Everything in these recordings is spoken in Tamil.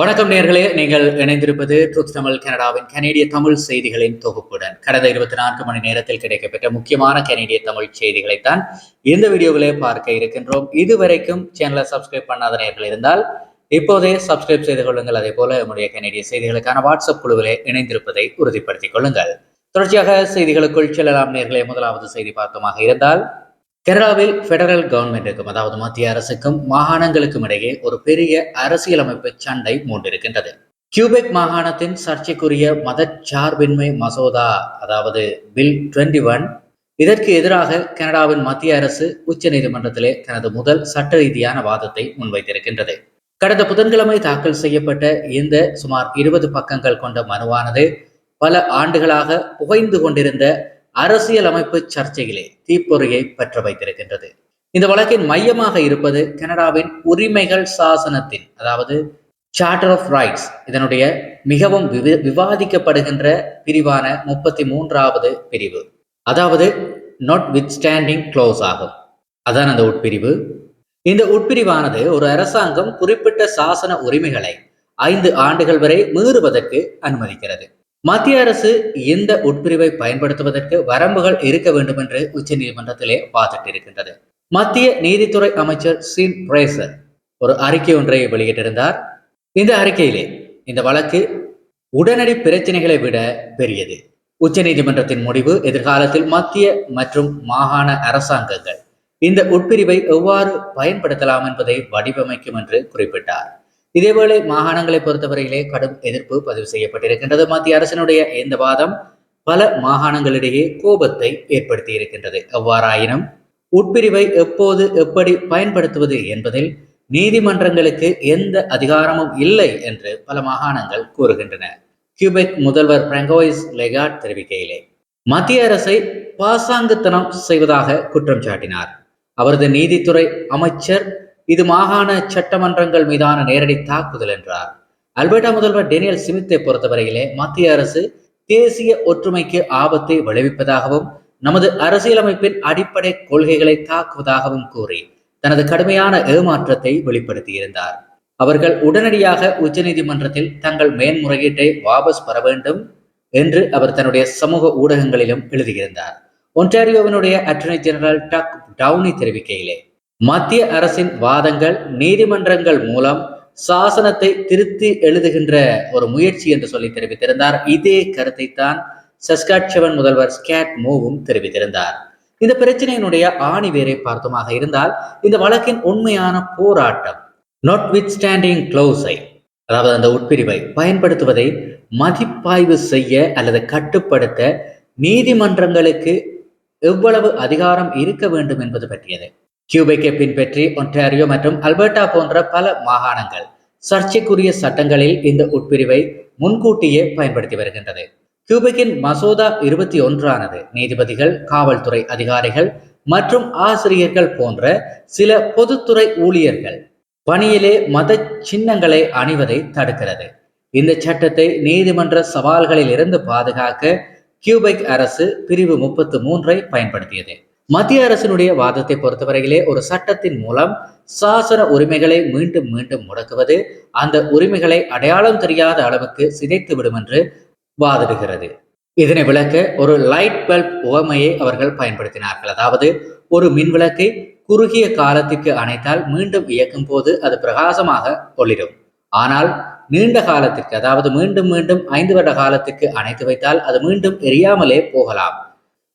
வணக்கம் நேர்களே. நீங்கள் இணைந்திருப்பது ட்ரூத் தமிழ் கனடாவின் கனேடிய தமிழ் செய்திகளின் தொகுப்புடன். கடந்த இருபத்தி நான்கு மணி நேரத்தில் கிடைக்கப்பெற்ற முக்கியமான கனேடிய தமிழ் செய்திகளைத்தான் இந்த வீடியோவிலே பார்க்க இருக்கின்றோம். இதுவரைக்கும் சேனலை சப்ஸ்கிரைப் பண்ணாத நேர்கள் இருந்தால் இப்போதே சப்ஸ்கிரைப் செய்து கொள்ளுங்கள். அதே போல நம்முடைய கனேடிய செய்திகளுக்கான வாட்ஸ்அப் குழுவிலே இணைந்திருப்பதை உறுதிப்படுத்திக் கொள்ளுங்கள். தொடர்ச்சியாக செய்திகளுக்குள் செல்லலாம் நேர்களே. முதலாவது செய்தி பார்த்தமாக இருந்தால் கேரளாவில் ஃபெடரல் கவர்மெண்ட்டுக்கும் அதாவது மத்திய அரசுக்கும் மாகாணங்களுக்கும் இடையே ஒரு பெரிய அரசியலமைப்பு சண்டை மூண்டிருக்கின்றது. கியூபெக் மாகாணத்தின் சர்ச்சைக்குரிய மதச்சார்பின்மை மசோதா அதாவது பில் டுவெண்டி ஒன் இதற்கு எதிராக கனடாவின் மத்திய அரசு உச்ச நீதிமன்றத்திலே தனது முதல் சட்ட ரீதியான வாதத்தை முன்வைத்திருக்கின்றது. கடந்த புதன்கிழமை தாக்கல் செய்யப்பட்ட இந்த சுமார் இருபது பக்கங்கள் கொண்ட மனுவானது பல ஆண்டுகளாக புகைந்து கொண்டிருந்த அரசியலமைப்பு சர்ச்சைகளே தீப்பொறியை பெற்ற வைத்திருக்கின்றது. இந்த வழக்கின் மையமாக இருப்பது கனடாவின் உரிமைகள் சாசனத்தின் அதாவது சார்ட்டர் ஆஃப் ரைட்ஸ் இதனுடைய மிகவும் விவாதிக்கப்படுகின்ற பிரிவான முப்பத்தி மூன்றாவது பிரிவு. அதாவது நாட் வித் ஸ்டாண்டிங் க்ளோஸ் ஆகும். அதான் அந்த உட்பிரிவு. இந்த உட்பிரிவானது ஒரு அரசாங்கம் குறிப்பிட்ட சாசன உரிமைகளை ஐந்து ஆண்டுகள் வரை மீறுவதற்கு அனுமதிக்கிறது. மத்திய அரசு இந்த உட்பிரிவை பயன்படுத்துவதற்கு வரம்புகள் இருக்க வேண்டும் என்று உச்ச நீதிமன்றத்திலே வாதிட்டிருக்கின்றது. மத்திய நீதித்துறை அமைச்சர் சீன் பிரேசர் ஒரு அறிக்கை ஒன்றை வெளியிட்டிருந்தார். இந்த அறிக்கையிலே இந்த வழக்கு உடனடி பிரச்சனைகளை விட பெரியது. உச்ச நீதிமன்றத்தின் முடிவு எதிர்காலத்தில் மத்திய மற்றும் மாகாண அரசாங்கங்கள் இந்த உட்பிரிவை எவ்வாறு பயன்படுத்தலாம் என்பதை வடிவமைக்கும் என்று குறிப்பிட்டார். இதேவேளை மாகாணங்களை பொறுத்தவரையிலே கடும் எதிர்ப்பு பதிவு செய்யப்பட்டிருக்கின்றது. மத்திய அரசினுடைய இந்த வாதம் பல மாகாணங்களிடையே கோபத்தை ஏற்படுத்தி இருக்கின்றது எவ்வாறாயினும் உட்பிரிவை எப்போது எப்படி பயன்படுத்துவது என்பதில் நீதிமன்றங்களுக்கு எந்த அதிகாரமும் இல்லை என்று பல மாகாணங்கள் கூறுகின்றன. கியூபெக் முதல்வர் பிராங்கோயிஸ் லெகாட் தெரிவிக்கையிலே மத்திய அரசை பாசாங்குத்தனம் செய்வதாக குற்றம் சாட்டினார். அவரது நீதித்துறை அமைச்சர் இது மாகாண சட்டமன்றங்கள் மீதான நேரடி தாக்குதல் என்றார். அல்பர்டா முதல்வர் டேனியல் சிமித்தை பொறுத்தவரையிலே மத்திய அரசு தேசிய ஒற்றுமைக்கு ஆபத்தை விளைவிப்பதாகவும் நமது அரசியலமைப்பின் அடிப்படை கொள்கைகளை தாக்குவதாகவும் கூறி தனது கடுமையான ஏமாற்றத்தை வெளிப்படுத்தியிருந்தார். அவர்கள் உடனடியாக உச்சநீதிமன்றத்தில் தங்கள் மேன்முறையீட்டை வாபஸ் பெற வேண்டும் என்று அவர் தன்னுடைய சமூக ஊடகங்களிலும் எழுதியிருந்தார். ஒன்டாரியோவினுடைய அட்டர்னி ஜெனரல் டக் டவுனி தெரிவிக்கையிலே மத்திய அரசின் வாதங்கள் நீதிமன்றங்கள் மூலம் சாசனத்தை திருத்தி எழுதுகின்ற ஒரு முயற்சி என்று சொல்லி தெரிவித்திருந்தார். இதே கருத்தை தான் சஸ்காட்சவன் முதல்வர் ஸ்கேட் மூவும் தெரிவித்திருந்தார். இந்த பிரச்சனையினுடைய ஆணி வேரை பார்த்தமாக இருந்தால் இந்த வழக்கின் உண்மையான போராட்டம் நாட் வித் ஸ்டாண்டிங் க்ளோஸை அதாவது அந்த உட்பிரிவை பயன்படுத்துவதை மதிப்பாய்வு செய்ய அல்லது கட்டுப்படுத்த நீதிமன்றங்களுக்கு எவ்வளவு அதிகாரம் இருக்க வேண்டும் என்பது பற்றியது. கியூபெக்கை பின்பற்றி ஒன்டாரியோ மற்றும் அல்பர்டா போன்ற பல மாகாணங்கள் சர்ச்சைக்குரிய சட்டங்களில் இந்த உட்பிரிவை முன்கூட்டியே பயன்படுத்தி வருகின்றது. கியூபெக்கின் மசோதா இருபத்தி ஒன்றானது நீதிபதிகள் காவல்துறை அதிகாரிகள் மற்றும் ஆசிரியர்கள் போன்ற சில பொதுத்துறை ஊழியர்கள் பணியிலே மத சின்னங்களை அணிவதை தடுக்கிறது. இந்த சட்டத்தை நீதிமன்ற சவால்களில் இருந்து பாதுகாக்க கியூபெக் அரசு பிரிவு முப்பத்து மூன்றை பயன்படுத்தியது. மத்திய அரசினுடைய வாதத்தை பொறுத்தவரையிலே ஒரு சட்டத்தின் மூலம் சாசன உரிமைகளை மீண்டும் மீண்டும் முடக்குவது அந்த உரிமைகளை அடையாளம் தெரியாத அளவுக்கு சிதைத்து விடும் என்று வாதிடுகிறது. இதனை விளக்க ஒரு லைட் பல்ப் உவமையை அவர்கள் பயன்படுத்தினார்கள். அதாவது ஒரு மின் விளக்கை குறுகிய காலத்திற்கு அணைத்தால் மீண்டும் இயக்கும் போது அது பிரகாசமாக ஒளிரும். ஆனால் நீண்ட காலத்திற்கு அதாவது மீண்டும் மீண்டும் ஐந்து வருட காலத்துக்கு அணைத்து வைத்தால் அது மீண்டும் எரியாமலே போகலாம்.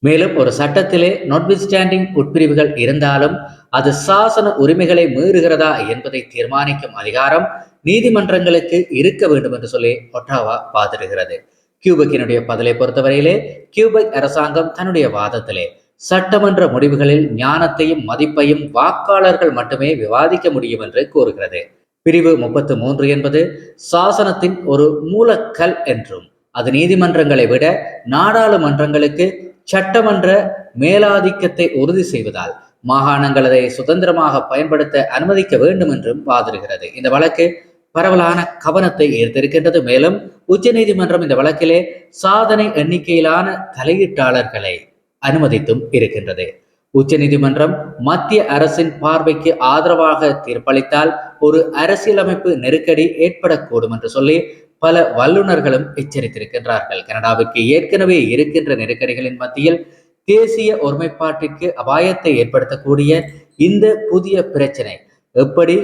மேலும் ஒரு சட்டத்திலே நோட்விஸ்டாண்டிங் உட்பிரிவுகள் இருந்தாலும் அது சாசன உரிமைகளை மீறுகிறதா என்பதை தீர்மானிக்கும் அதிகாரம் நீதிமன்றங்களுக்கு இருக்க வேண்டும் என்று சொல்லி ஒட்டாவா வாதிடுகிறது. கியூபக்கினுடைய பதிலை பொறுத்தவரையிலே கியூபக் அரசாங்கம் தன்னுடைய வாதத்திலே சட்டமன்ற முடிவுகளில் ஞானத்தையும் மதிப்பையும் வாக்காளர்கள் மட்டுமே விவாதிக்க முடியும் என்று கூறுகிறது. பிரிவு முப்பத்து மூன்று என்பது சாசனத்தின் ஒரு மூலக்கல் என்றும் அது நீதிமன்றங்களை விட நாடாளுமன்றங்களுக்கு சட்டமன்ற மேலாதிக்கத்தை உறுதி செய்வதால் மாகாணங்கள் அதை சுதந்திரமாக பயன்படுத்த அனுமதிக்க வேண்டும் என்றும் வாதிடுகிறது. இந்த வழக்கு பரவலான கவனத்தை ஈர்த்திருக்கின்றது. மேலும் உச்ச நீதிமன்றம் இந்த வழக்கிலே சாதனை எண்ணிக்கையிலான தலையீட்டாளர்களை அனுமதித்தும் இருக்கின்றது. உச்சநீதிமன்றம் மத்திய அரசின் பார்வைக்கு ஆதரவாக தீர்ப்பளித்தால் ஒரு அரசியலமைப்பு நெருக்கடி ஏற்படக்கூடும் என்று சொல்லி பல வல்லுநர்களும் எச்சரித்திருக்கின்றார்கள். கனடாவிற்கு ஏற்கனவே இருக்கின்ற நெருக்கடிகளின் மத்தியில் தேசிய ஒருமைப்பாட்டிற்கு அபாயத்தை ஏற்படுத்தக்கூடிய இந்த புதிய பிரச்சனை எப்படி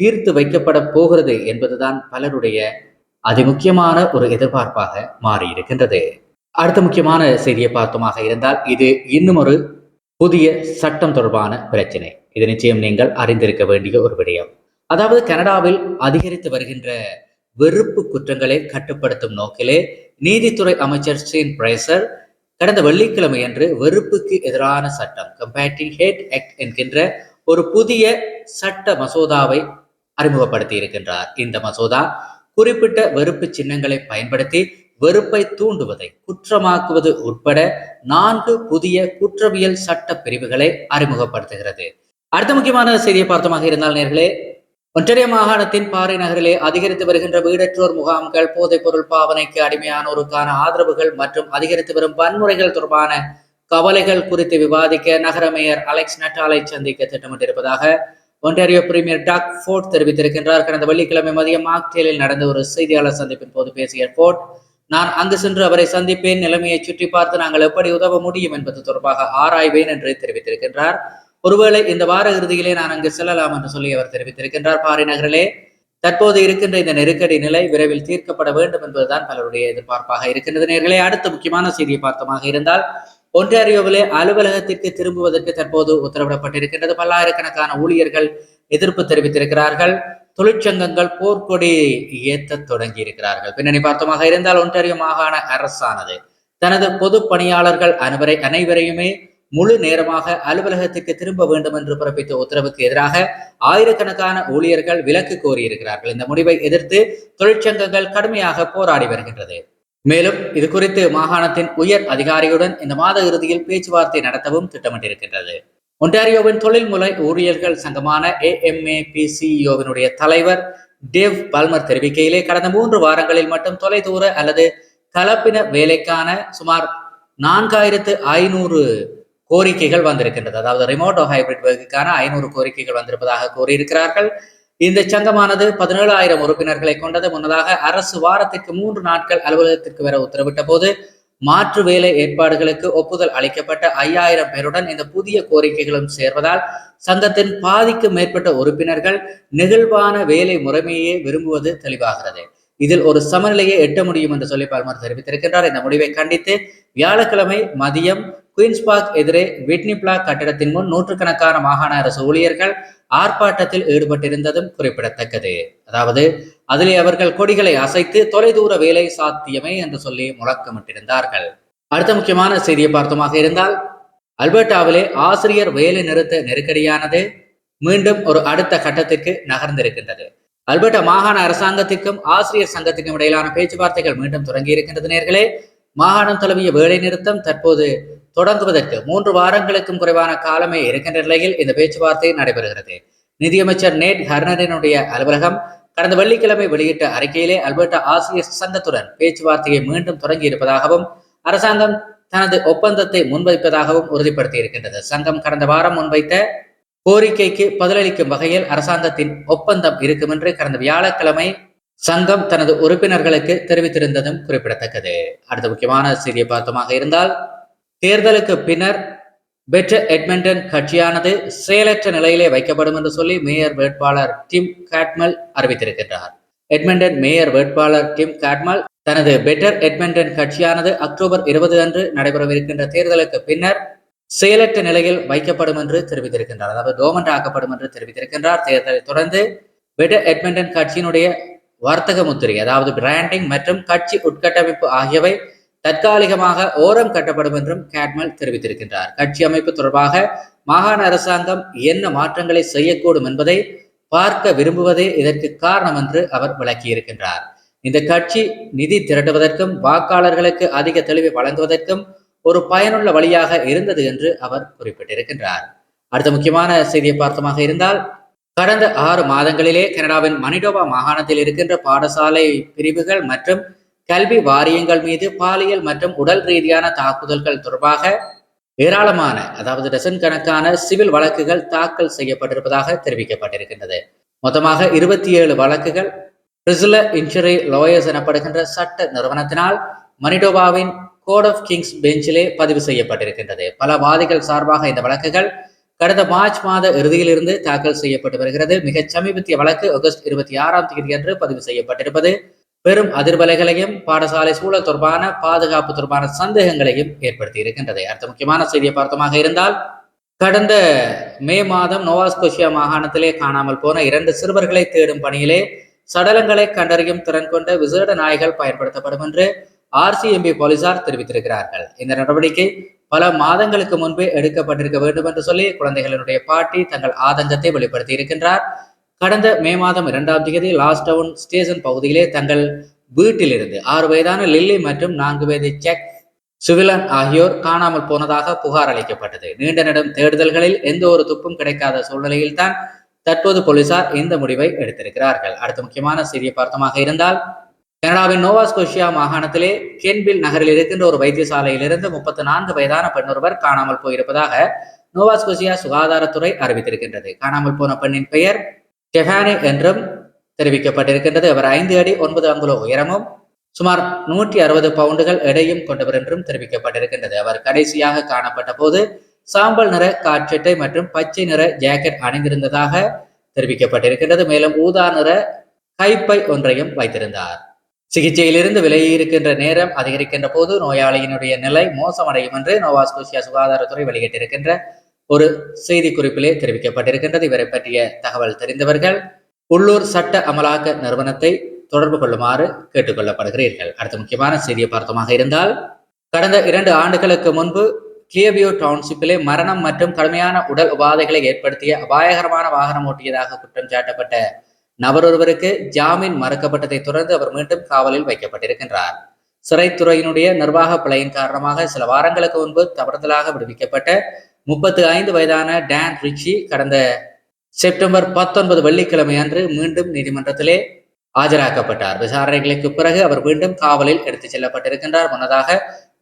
தீர்த்து வைக்கப்பட போகிறது என்பதுதான் பலருடைய அதிமுக்கியமான ஒரு எதிர்பார்ப்பாக மாறியிருக்கின்றது. அடுத்த முக்கியமான செய்தியை பார்த்தோமாக இருந்தால் இது இன்னும் ஒரு புதிய சட்டம் தொடர்பான பிரச்சனை. இது நிச்சயம் நீங்கள் அறிந்திருக்க வேண்டிய ஒரு விடயம். அதாவது கனடாவில் அதிகரித்து வருகின்ற வெறுப்பு குற்றங்களை கட்டுப்படுத்தும் நோக்கிலே நீதித்துறை அமைச்சர் ஸ்ரீன் பிரேசர் கடந்த வெள்ளிக்கிழமை அன்று வெறுப்புக்கு எதிரான சட்டம் கம்பேட்டிங் ஹேட் ஆக்ட் என்கின்ற ஒரு புதிய சட்ட மசோதாவை அறிமுகப்படுத்தி இருக்கின்றார் இந்த மசோதா குறிப்பிட்ட வெறுப்பு சின்னங்களை பயன்படுத்தி வெறுப்பை தூண்டுவதை குற்றமாக்குவது உட்பட நான்கு புதிய குற்றவியல் சட்ட பிரிவுகளை அறிமுகப்படுத்துகிறது. அடுத்த முக்கியமான செய்தியை பார்த்தமாக இருந்தால் நேர்களே ஒன்றிய மாகாணத்தின் பாறை நகரிலே அதிகரித்து வருகின்ற வீடற்றோர் முகாம்கள் போதைப் பொருள் பாவனைக்கு அடிமையானோருக்கான ஆதரவுகள் மற்றும் அதிகரித்து வரும் வன்முறைகள் தொடர்பான கவலைகள் குறித்து விவாதிக்க நகர மேயர் அலெக்ஸ் நட்டாலை சந்திக்க திட்டமிட்டிருப்பதாக ஒன்டாரியோ பிரீமியர் டாக் ஃபோர்ட் தெரிவித்திருக்கின்றார். கடந்த வெள்ளிக்கிழமை மதியம் மாக்டேலில் நடந்த ஒரு செய்தியாளர் சந்திப்பின் போது பேசிய ஃபோர்ட் நான் அங்கு சென்று அவரை சந்திப்பேன். நிலைமையை சுற்றி பார்த்து நாங்கள் எப்படி உதவ முடியும் என்பது தொடர்பாக ஆராய்வேன் என்று தெரிவித்திருக்கின்றார். ஒருவேளை இந்த வார இறுதியிலே நான் அங்கு செல்லலாம் என்று சொல்லி அவர் தெரிவித்திருக்கின்றார். பாரி நகரிலே தற்போது இருக்கின்ற இந்த நெருக்கடி நிலை விரைவில் தீர்க்கப்பட வேண்டும் என்பதுதான் பலருடைய எதிர்பார்ப்பாக இருக்கின்றது. நேர்களே அடுத்த முக்கியமான செய்தியை பார்த்தமாக இருந்தால் ஒன்றாரியோவிலே அலுவலகத்திற்கு திரும்புவதற்கு தற்போது உத்தரவிடப்பட்டிருக்கின்றது. பல்லாயிரக்கணக்கான ஊழியர்கள் எதிர்ப்பு தெரிவித்திருக்கிறார்கள். தொழிற்சங்கங்கள் போர்க்கொடி ஏத்த தொடங்கி இருக்கிறார்கள் பின்னணி பார்த்தமாக இருந்தால் ஒன்றாரியோ மாகாண அரசானது தனது பொது பணியாளர்கள் அனைவரை அனைவரையுமே முழு நேரமாக அலுவலகத்திற்கு திரும்ப வேண்டும் என்று பிறப்பித்த உத்தரவுக்கு எதிராக ஆயிரக்கணக்கான ஊழியர்கள் விலக்கு கோரியிருக்கிறார்கள். இந்த முடிவை எதிர்த்து தொழிற்சங்கங்கள் கடுமையாக போராடி வருகின்றது. மேலும் இது குறித்து மாகாணத்தின் உயர் அதிகாரியுடன் இந்த மாத இறுதியில் பேச்சுவார்த்தை நடத்தவும் திட்டமிட்டிருக்கின்றது. ஒன்டாரியோவின் தொழில்முறை ஊழியர்கள் சங்கமான ஏஎம்ஏ பிசிஇஓவினுடைய தலைவர் டேவ் பல்மர் தெரிவிக்கையிலே கடந்த மூன்று வாரங்களில் மட்டும் தொலைதூர அல்லது கலப்பின வேலைக்கான சுமார் நான்காயிரத்து ஐநூறு கோரிக்கைகள் வந்திருக்கின்றது. அதாவது ரிமோட் ஹைபிரிட் வகுக்கான ஐநூறு கோரிக்கைகள் வந்திருப்பதாக கூறியிருக்கிறார்கள். இந்த சங்கமானது பதினேழாயிரம் உறுப்பினர்களை கொண்டது. முன்னதாக அரசு வாரத்திற்கு மூன்று நாட்கள் அலுவலகத்திற்கு வர உத்தரவிட்ட போது மாற்று வேலை ஏற்பாடுகளுக்கு ஒப்புதல் அளிக்கப்பட்ட ஐயாயிரம் பேருடன் இந்த புதிய கோரிக்கைகளும் சேர்வதால் சங்கத்தின் பாதிக்கும் மேற்பட்ட உறுப்பினர்கள் நெகிழ்வான வேலை முறைமையே விரும்புவது தெளிவாகிறது. இதில் ஒரு சமநிலையை எட்ட முடியும் என்று சொல்லி பல்மர் தெரிவித்திருக்கின்றார். இந்த முடிவை கண்டித்து வியாழக்கிழமை மதியம் குயின்ஸ் பார்க் எதிரே விட்னி பிளாக் கட்டிடத்தின் முன் நூற்றுக்கணக்கான மாகாண அரசு ஊழியர்கள் ஆர்ப்பாட்டத்தில் ஈடுபட்டிருந்ததும் குறிப்பிடத்தக்கது. அதாவது அதிலே அவர்கள் கொடிகளை அசைத்து தொலைதூர வேலை சாத்தியமே என்று சொல்லி முழக்கமிட்டிருந்தார்கள். அடுத்த முக்கியமான செய்தியை பார்த்தோமாக இருந்தால் அல்பர்டாவிலே ஆசிரியர் வேலை நிறுத்த நெருக்கடியானது மீண்டும் ஒரு அடுத்த கட்டத்திற்கு நகர்ந்திருக்கின்றது. அல்பர்டா மாகாண அரசாங்கத்திற்கும் ஆசிரியர் சங்கத்திற்கும் இடையிலான பேச்சுவார்த்தைகள் மீண்டும் தொடங்கி இருக்கின்றது நேர்களே. மாகாணம் தழுவிய வேலை நிறுத்தம் தற்போது தொடங்குவதற்கு மூன்று வாரங்களுக்கும் குறைவான காலமே இருக்கின்ற நிலையில் இந்த பேச்சுவார்த்தை நடைபெறுகிறது. நிதியமைச்சர் நேட் ஹர்னரினுடைய அலுவலகம் கடந்த வெள்ளிக்கிழமை வெளியிட்ட அறிக்கையிலே அல்பர்டா ஆசிரியர் சங்கத்துடன் பேச்சுவார்த்தையை மீண்டும் தொடங்கி இருப்பதாகவும் அரசாங்கம் தனது ஒப்பந்தத்தை முன்வைப்பதாகவும் உறுதிப்படுத்தி இருக்கின்றது சங்கம் கடந்த வாரம் முன்வைத்த கோரிக்கைக்கு பதிலளிக்கும் வகையில் அரசாங்கத்தின் ஒப்பந்தம் இருக்கும் என்று கடந்த வியாழக்கிழமை சங்கம் தனது உறுப்பினர்களுக்கு தெரிவித்திருந்ததும் குறிப்பிடத்தக்கது. அடுத்த முக்கியமான செய்தியை பார்த்தமாக இருந்தால் தேர்தலுக்கு பின்னர் பெற்ற எட்மிண்டன் கட்சியானது செயலற்ற நிலையிலே வைக்கப்படும் என்று சொல்லி மேயர் வேட்பாளர் டிம் காட்மல் அறிவித்திருக்கின்றார். எட்மெண்டன் மேயர் வேட்பாளர் டிம் காட்மல் தனது பெட்டர் எட்மிண்டன் கட்சியானது அக்டோபர் இருபது அன்று நடைபெறவிருக்கின்ற தேர்தலுக்கு பின்னர் செயலற்ற நிலையில் வைக்கப்படும் என்று தெரிவித்திருக்கின்றார். அதாவது டோமண்ட் ஆக்கப்படும் என்று தெரிவித்திருக்கின்றார். தேர்தலை தொடர்ந்து பெட்டர் எட்மெண்டன் கட்சியினுடைய வர்த்தக முத்திரை அதாவது பிராண்டிங் மற்றும் கட்சி உட்கட்டமைப்பு ஆகியவை தற்காலிகமாக ஓரம் கட்டப்படும் என்றும் கேட்மல் தெரிவித்திருக்கின்றார். கட்சி அமைப்பு தொடர்பாக மாகாண அரசாங்கம் என்ன மாற்றங்களை செய்யக்கூடும் என்பதை பார்க்க விரும்புவதே இதற்கு காரணம் என்று அவர் விளக்கியிருக்கின்றார். இந்த கட்சி நிதி திரட்டுவதற்கும் வாக்காளர்களுக்கு அதிக தெளிவை வழங்குவதற்கும் ஒரு பயனுள்ள வழியாக இருந்தது என்று அவர் குறிப்பிட்டிருக்கின்றார். அடுத்த முக்கியமான செய்தியை பார்த்தமாக இருந்தால் கடந்த ஆறு மாதங்களிலே கனடாவின் மனிடோபா மாகாணத்தில் இருக்கின்ற பாடசாலை பிரிவுகள் மற்றும் கல்வி வாரியங்கள் மீது பாலியல் மற்றும் உடல் ரீதியான தாக்குதல்கள் தொடர்பாக ஏராளமான அதாவது டசன் கணக்கான சிவில் வழக்குகள் தாக்கல் செய்யப்பட்டிருப்பதாக தெரிவிக்கப்பட்டிருக்கின்றது. மொத்தமாக இருபத்தி ஏழு வழக்குகள் பிரிசில இன்சூரி லாயர்ஸ் எனப்படுகின்ற சட்ட நிறுவனத்தினால் மனிடோபாவின் கோட் ஆஃப் கிங்ஸ் பெஞ்சிலே பதிவு செய்யப்பட்டிருக்கின்றது. பல வாதிகள் சார்பாக இந்த வழக்குகள் கடந்த மார்ச் மாத இறுதியிலிருந்து தாக்கல் செய்யப்பட்டு வருகிறது. மிகச் சமீபத்திய வழக்கு ஆகஸ்ட் இருபத்தி ஆறாம் தேதி அன்று பதிவு செய்யப்பட்டிருப்பது. பெரும் அதிர்வலைகளையும் பாடசாலை சூழல் தொடர்பான பாதுகாப்பு தொடர்பான சந்தேகங்களையும் ஏற்படுத்தி இருக்கின்றது. அடுத்த முக்கியமான செய்தியை பார்த்தமாக இருந்தால் கடந்த மே மாதம் நோவாஸ்கோஷியா மாகாணத்திலே காணாமல் போன இரண்டு சிறுவர்களை தேடும் பணியிலே சடலங்களை கண்டறியும் திறன் கொண்ட விசேட நாய்கள் பயன்படுத்தப்படும் என்று ஆர்சிஎம்பி போலீசார் தெரிவித்திருக்கிறார்கள். இந்த நடவடிக்கை பல மாதங்களுக்கு முன்பே எடுக்கப்பட்டிருக்க வேண்டும் என்று சொல்லி குழந்தைகளினுடைய பாட்டி தங்கள் ஆதங்கத்தை வெளிப்படுத்தி இருக்கின்றார். கடந்த மே மாதம் இரண்டாம் தேதி லாஸ்ட் டவுன் ஸ்டேஷன் பகுதியிலே தங்கள் வீட்டிலிருந்து ஆறு வயதான லில்லி மற்றும் நான்கு வயது செக் சுவிலன் ஆகியோர் காணாமல் போனதாக புகார் அளிக்கப்பட்டது. நீண்ட நெடும் தேடுதல்களில் எந்த ஒரு துப்பும் கிடைக்காத சூழ்நிலையில் தான் தற்போது போலீசார் இந்த முடிவை எடுத்திருக்கிறார்கள். அடுத்த முக்கியமான செய்தியை பார்த்தமாக இருந்தால் கனடாவின் நோவாஸ்கோஷியா மாகாணத்திலே கென்பில் நகரில் இருக்கின்ற ஒரு வைத்தியசாலையிலிருந்து முப்பத்தி நான்கு வயதான பெண் ஒருவர் காணாமல் போயிருப்பதாக நோவாஸ்கோஷியா சுகாதாரத்துறை அறிவித்திருக்கின்றது. காணாமல் போன பெண்ணின் பெயர் டெஹானி என்றும் தெரிவிக்கப்பட்டிருக்கின்றது. அவர் ஐந்து அடி ஒன்பது அங்குல உயரமும் சுமார் நூற்றி அறுபது பவுண்டுகள் எடையும் கொண்டவர் என்றும் தெரிவிக்கப்பட்டிருக்கின்றது. அவர் கடைசியாக காணப்பட்ட போது சாம்பல் நிற காட்சட்டை மற்றும் பச்சை நிற ஜாக்கெட் அணிந்திருந்ததாக தெரிவிக்கப்பட்டிருக்கின்றது. மேலும் ஊதா நிற கைப்பை ஒன்றையும் வைத்திருந்தார். சிகிச்சையிலிருந்து விலகியிருக்கின்ற நேரம் அதிகரிக்கின்ற போது நோயாளியினுடைய நிலை மோசமடையும் என்று நோவாஸ்கோசியா சுகாதாரத்துறை வெளியிட்டிருக்கின்ற ஒரு செய்தி குறிப்பிலே தெரிவிக்கப்பட்டிருக்கின்றது. இவரை பற்றிய தகவல் தெரிந்தவர்கள் உள்ளூர் சட்ட அமலாக்க நிறுவனத்தை தொடர்பு கொள்ளுமாறு கேட்டுக்கொள்ளப்படுகிறீர்கள். அடுத்த முக்கியமான செய்தியை பார்த்தமாக இருந்தால் கடந்த இரண்டு ஆண்டுகளுக்கு முன்பு கிளியபியோ டவுன்ஷிப்பிலே மரணம் மற்றும் கடுமையான உடல் உபாதைகளை ஏற்படுத்திய அபாயகரமான வாகனம் ஓட்டியதாக குற்றம் சாட்டப்பட்ட நபரொருவருக்கு ஜாமீன் மறுக்கப்பட்டதை தொடர்ந்து அவர் மீண்டும் காவலில் வைக்கப்பட்டிருக்கின்றார். சிறைத்துறையினுடைய நிர்வாக பிழையின் காரணமாக சில வாரங்களுக்கு முன்பு தவறுதலாக விடுவிக்கப்பட்ட முப்பத்து ஐந்து வயதான டேன் ரிச்சி கடந்த செப்டம்பர் பத்தொன்பது வெள்ளிக்கிழமை அன்று மீண்டும் நீதிமன்றத்திலே ஆஜராக்கப்பட்டார். விசாரணைகளுக்கு பிறகு அவர் மீண்டும் காவலில் எடுத்துச் செல்லப்பட்டிருக்கின்றார். முன்னதாக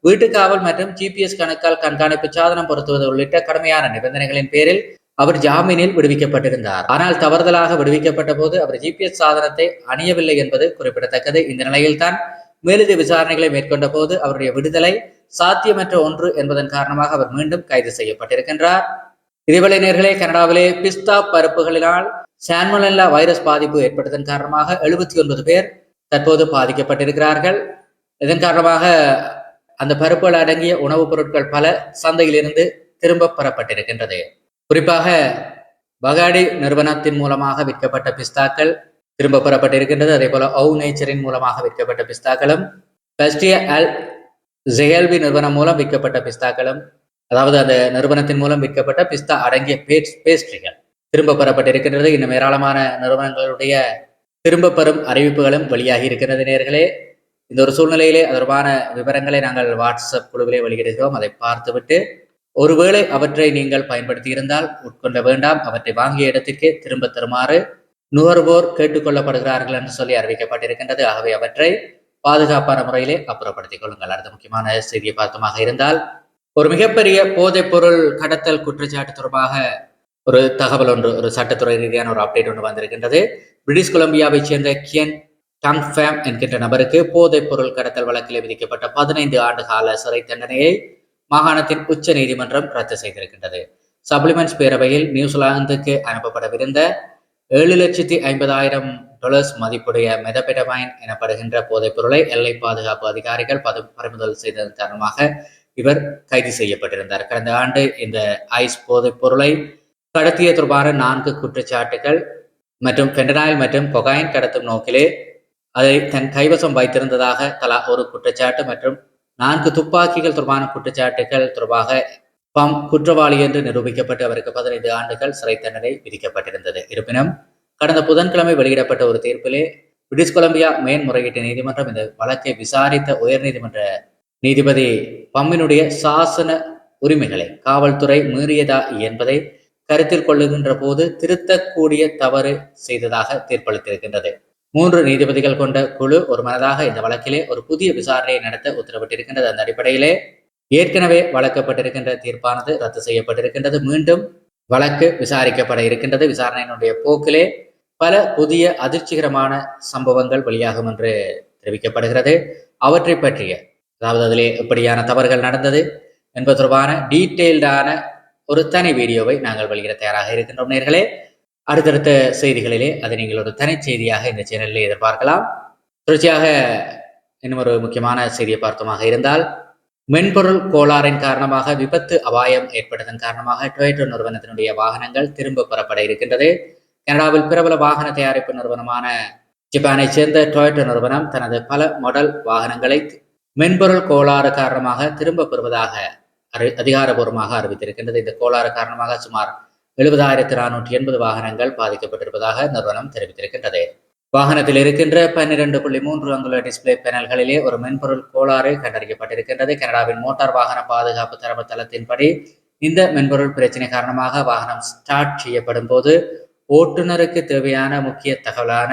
வீட்டு காவல் மற்றும் ஜிபிஎஸ் கணக்கால் கண்காணிப்பு சாதனம் பொருத்துவது உள்ளிட்ட கடுமையான நிபந்தனைகளின் பேரில் அவர் ஜாமீனில் விடுவிக்கப்பட்டிருந்தார். ஆனால் தவறுதலாக விடுவிக்கப்பட்ட போது அவர் ஜிபிஎஸ் சாதனத்தை அணியவில்லை என்பது குறிப்பிடத்தக்கது. இந்த நிலையில்தான் மேலதிக விசாரணைகளை மேற்கொண்ட போது அவருடைய விடுதலை சாத்தியமற்ற ஒன்று என்பதன் காரணமாக அவர் மீண்டும் கைது செய்யப்பட்டிருக்கின்றார். இதேவேளை நேர்களே கனடாவிலே பிஸ்தா பருப்புகளினால் சான்மலல்லா வைரஸ் பாதிப்பு ஏற்பட்டதன் காரணமாக எழுபத்தி ஒன்பது பேர் தற்போது பாதிக்கப்பட்டிருக்கிறார்கள். இதன் காரணமாக அந்த பருப்புகள் அடங்கிய உணவுப் பொருட்கள் பல சந்தையிலிருந்து திரும்ப பெறப்பட்டிருக்கின்றது. குறிப்பாக பகாடி நிறுவனத்தின் மூலமாக விற்கப்பட்ட பிஸ்தாக்கள் திரும்ப பெறப்பட்டிருக்கின்றது. அதே போல ஔ நேச்சரின் மூலமாக விற்கப்பட்ட பிஸ்தாக்களும் பெஸ்டிய அல் ஜெயல்வி நிறுவனம் மூலம் விற்கப்பட்ட பிஸ்தாக்களும் அதாவது அந்த நிறுவனத்தின் மூலம் விற்கப்பட்ட பிஸ்தா அடங்கிய பேஸ்ட்ரிகள் திரும்ப பெறப்பட்டிருக்கின்றது. இன்னும் ஏராளமான நிறுவனங்களுடைய திரும்ப பெறும் அறிவிப்புகளும் வெளியாகி இருக்கிறது நேர்களே. இந்த ஒரு சூழ்நிலையிலே தொடர்பான விவரங்களை நாங்கள் வாட்ஸ்அப் குழுவிலே வெளியிடுகிறோம். அதை பார்த்துவிட்டு ஒருவேளை அவற்றை நீங்கள் பயன்படுத்தி இருந்தால் உட்கொள்ள வேண்டாம். அவற்றை வாங்கிய இடத்திற்கே திரும்ப தருமாறு நுகர்வோர் கேட்டுக்கொள்ளப்படுகிறார்கள் என்று சொல்லி அறிவிக்கப்பட்டிருக்கின்றது. ஆகவே அவற்றை பாதுகாப்பான முறையிலே அப்புறப்படுத்திக் கொள்ளுங்கள். அடுத்த முக்கியமான செய்தியை பார்த்தமாக இருந்தால் ஒரு மிகப்பெரிய போதைப்பொருள் கடத்தல் குற்றச்சாட்டு தொடர்பாக ஒரு தகவல் ஒன்று ஒரு சட்டத்துறை ரீதியான ஒரு அப்டேட் ஒன்று வந்திருக்கின்றது. பிரிட்டிஷ் கொலம்பியாவைச் சேர்ந்த கியன் டங் ஃபேம் என்கின்ற நபருக்கு போதைப் பொருள் கடத்தல் வழக்கில் விதிக்கப்பட்ட பதினைந்து ஆண்டு கால சிறை தண்டனையை மாகாணத்தின் உச்ச நீதிமன்றம் ரத்து செய்திருக்கின்றது. சப்ளிமெண்ட்ஸ் பேரவையில் நியூசிலாந்துக்கு அனுப்பப்படவிருந்த ஏழு லட்சத்தி ஐம்பதாயிரம் டொலர்ஸ் மதிப்புடைய மெதபெடமைன் எனப்படுகின்ற போதைப் பொருளை எல்லை பாதுகாப்பு அதிகாரிகள் பது பறிமுதல் செய்ததன் காரணமாக இவர் கைது செய்யப்பட்டிருந்தார். கடந்த ஆண்டு இந்த ஐஸ் போதைப் பொருளை கடத்திய தொடர்பான நான்கு குற்றச்சாட்டுகள் மற்றும் பெண்டனாயில் மற்றும் கொகாயின் கடத்தும் நோக்கிலே அதை தன் கைவசம் வைத்திருந்ததாக தலா ஒரு குற்றச்சாட்டு மற்றும் நான்கு துப்பாக்கிகள் தொடர்பான குற்றச்சாட்டுகள் தொடர்பாக பம் குற்றவாளி என்று நிரூபிக்கப்பட்டு அவருக்கு பதினைந்து ஆண்டுகள் சிறை தண்டனை விதிக்கப்பட்டிருந்தது. இருப்பினும் கடந்த புதன்கிழமை வெளியிடப்பட்ட ஒரு தீர்ப்பிலே பிரிட்டிஷ் கொலம்பியா மேன்முறையீட்டு நீதிமன்றம் இந்த வழக்கை விசாரித்த உயர்நீதிமன்ற நீதிபதி பம்மினுடைய சாசன உரிமைகளை காவல்துறை மீறியதா என்பதை கருத்தில் கொள்ளுகின்ற போது திருத்தக்கூடிய தவறு செய்ததாக தீர்ப்பளித்திருக்கின்றது. மூன்று நீதிபதிகள் கொண்ட குழு ஒரு மனதாக இந்த வழக்கிலே ஒரு புதிய விசாரணையை நடத்த உத்தரவிட்டிருக்கின்றது. அந்த அடிப்படையிலே ஏற்கனவே வழங்கப்பட்டிருக்கின்ற தீர்ப்பானது ரத்து செய்யப்பட்டிருக்கின்றது. மீண்டும் வழக்கு விசாரிக்கப்பட இருக்கின்றது. விசாரணையினுடைய போக்கிலே பல புதிய அதிர்ச்சிகரமான சம்பவங்கள் வெளியாகும் என்று தெரிவிக்கப்படுகிறது. அவற்றை பற்றிய அதாவது அதிலே எப்படியான தவறுகள் நடந்தது என்பது தொடர்பான டீட்டெயில்டான ஒரு தனி வீடியோவை நாங்கள் வெளியிட தயாராக இருக்கின்றோம் நேர்களே. அடுத்தடுத்த செய்திகளிலே அதை நீங்கள் ஒரு தனி செய்தியாக இந்த சேனலில் எதிர்பார்க்கலாம். தொடர்ச்சியாக இன்னும் ஒரு முக்கியமான செய்தியை பார்த்தமாக இருந்தால் மென்பொருள் கோளாறின் காரணமாக விபத்து அபாயம் ஏற்பட்டதன் காரணமாக டொயேட்டோ நிறுவனத்தினுடைய வாகனங்கள் திரும்ப பெறப்பட இருக்கின்றது. கனடாவில் பிரபல வாகன தயாரிப்பு நிறுவனமான ஜப்பானை சேர்ந்த டொயோட்டோ நிறுவனம் தனது பல மாடல் வாகனங்களை மென்பொருள் கோளாறு காரணமாக திரும்ப பெறுவதாக அறி அதிகாரபூர்வமாக அறிவித்திருக்கின்றது. இந்த கோளாறு காரணமாக சுமார் எழுபதாயிரத்தி நானூற்றி எண்பது வாகனங்கள் பாதிக்கப்பட்டிருப்பதாக நிறுவனம் தெரிவித்திருக்கின்றது. வாகனத்தில் இருக்கின்ற பன்னிரண்டு புள்ளி மூன்று அங்குல டிஸ்பிளே பேனல்களிலே ஒரு மென்பொருள் கோளாறு கண்டறியப்பட்டிருக்கின்றது. கனடாவின் மோட்டார் வாகன பாதுகாப்பு தரவுத்தளத்தின்படி இந்த மென்பொருள் பிரச்சனை காரணமாக வாகனம் ஸ்டார்ட் செய்யப்படும் போது ஓட்டுநருக்கு தேவையான முக்கிய தகவலான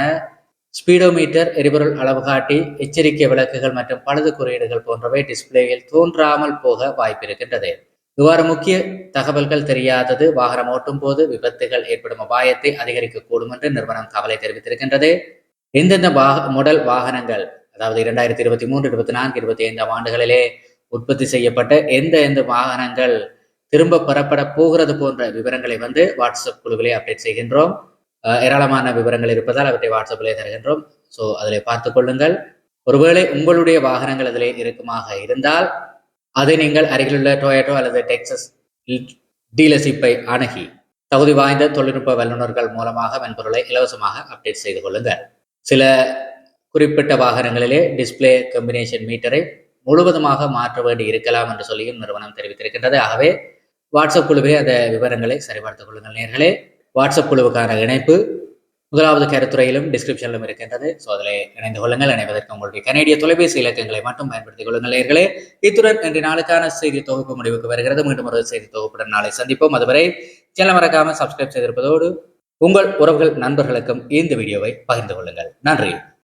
ஸ்பீடோமீட்டர் எரிபொருள் அளவுகாட்டி எச்சரிக்கை விளக்குகள் மற்றும் பழுது குறியீடுகள் போன்றவை டிஸ்பிளேயில் தோன்றாமல் போக வாய்ப்பிருக்கின்றது. இவ்வாறு முக்கிய தகவல்கள் தெரியாதது வாகனம் ஓட்டும் போது விபத்துகள் ஏற்படும் அபாயத்தை அதிகரிக்கக்கூடும் என்று நிறுவனம் கவலை தெரிவித்திருக்கின்றது. எந்தெந்த வாக முடல் வாகனங்கள் அதாவது இரண்டாயிரத்தி இருபத்தி மூன்று இருபத்தி நான்கு இருபத்தி ஐந்தாம் ஆண்டுகளிலே உற்பத்தி செய்யப்பட்ட எந்த எந்த வாகனங்கள் திரும்ப பெறப்பட போகிறது போன்ற விவரங்களை வந்து வாட்ஸ்அப் குழுவிலே அப்டேட் செய்கின்றோம். ஏராளமான விவரங்கள் இருப்பதால் அவற்றை வாட்ஸ்அப்பிலே தருகின்றோம். ஸோ அதில் பார்த்து கொள்ளுங்கள். ஒருவேளை உங்களுடைய வாகனங்கள் அதிலே இருக்குமாக இருந்தால் அதை நீங்கள் அருகிலுள்ள டொயேட்டோ அல்லது டெக்ஸஸ் டீலர்ஷிப்பை அணுகி தகுதி வாய்ந்த தொழில்நுட்ப வல்லுநர்கள் மூலமாக மென்பொருளை இலவசமாக அப்டேட் செய்து கொள்ளுங்கள். சில குறிப்பிட்ட வாகனங்களிலே டிஸ்பிளே கம்பினேஷன் மீட்டரை முழுவதுமாக மாற்ற வேண்டி இருக்கலாம் என்று சொல்லியும் நிறுவனம் தெரிவித்திருக்கின்றது. ஆகவே வாட்ஸ்அப் குழுவிலே அந்த விவரங்களை சரிபார்த்துக் கொள்ளுங்கள் நேர்களே. வாட்ஸ்அப் குழுவுக்கான இணைப்பு முதலாவது கருத்துறையிலும் டிஸ்கிரிப்ஷனிலும் இருக்கின்றது. ஸோ அதில் இணைந்து கொள்ளுங்கள். இணைவதற்கு உங்களுடைய கனேடிய தொலைபேசி இலக்கங்களை மட்டும் பயன்படுத்திக் கொள்ளுங்கள் நேர்களே. இத்துடன் இன்று நாளுக்கான செய்தி தொகுப்பு முடிவுக்கு வருகிறது. மீண்டும் ஒரு செய்தி தொகுப்புடன் நாளை சந்திப்போம். அதுவரை சேனல் மறக்காமல் சப்ஸ்கிரைப் செய்திருப்பதோடு உங்கள் உறவுகள் நண்பர்களுக்கும் இந்த வீடியோவை பகிர்ந்து கொள்ளுங்கள். நன்றி.